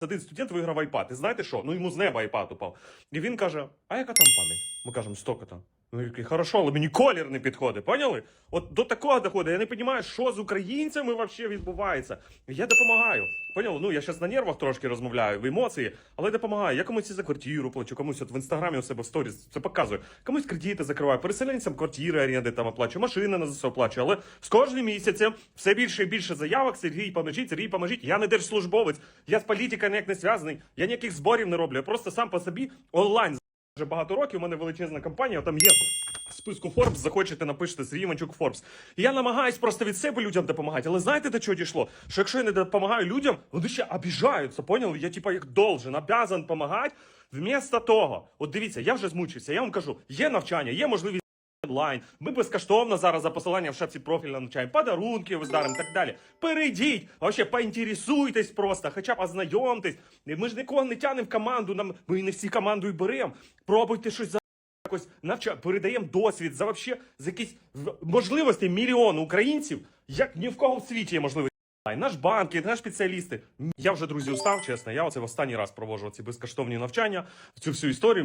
один студент виграв айпад. І знаєте що? Ну йому з неба айпад упав. І він каже: А яка там пам'ять? Ми кажемо, столько-то. Ну, який, хорошо, але мені колір не підходить, поняли? От до такого доходить. Я не розумію, що з українцями взагалі відбувається. Я допомагаю. Поняли? Ну я зараз на нервах трошки розмовляю, в емоції, але допомагаю. Я комусь і за квартиру плачу, комусь от в інстаграмі у себе в сторіс це показую. Комусь кредити закриваю, переселенцям квартири оренди там оплачу, машини на ЗСУ оплачу. Але з кожним місяцем все більше і більше заявок. Сергій, поможіть, Сергій, поможіть. Я не держслужбовець, я з політикою ніяк не зв'язаний, я ніяких зборів не роблю. Я просто сам по собі онлайн вже багато років. У мене величезна компанія, там є. В списку Forbes захочете, напишете Сергій Іванчук Forbes. І я намагаюсь просто від себе людям допомагати. Але знаєте, до чого дійшло? Що якщо я не допомагаю людям, вони ще обіжаються, поняли? Я типа як должен, обязан допомагати. Вмісто того, от дивіться, я вже змучився. Я вам кажу, є навчання, є можливість онлайн. Ми безкоштовно зараз за посиланням в шапці профільно навчаємо, подарунки роздаримо і так далі. Перейдіть, вообще поінтересуйтесь просто, хоча б ознайомтесь. Ми ж нікого не тянемо в команду, нам ми не всі команду і беремо. Пробуйте щось за якось навча передаємо досвід за вообще за якісь можливості мільйону українців, як ні в кого в світі є можливість. Наш банки, наш спеціалісти. Я вже друзі устав, чесно. Я оце в останній раз проводжу ці безкоштовні навчання, цю всю історію.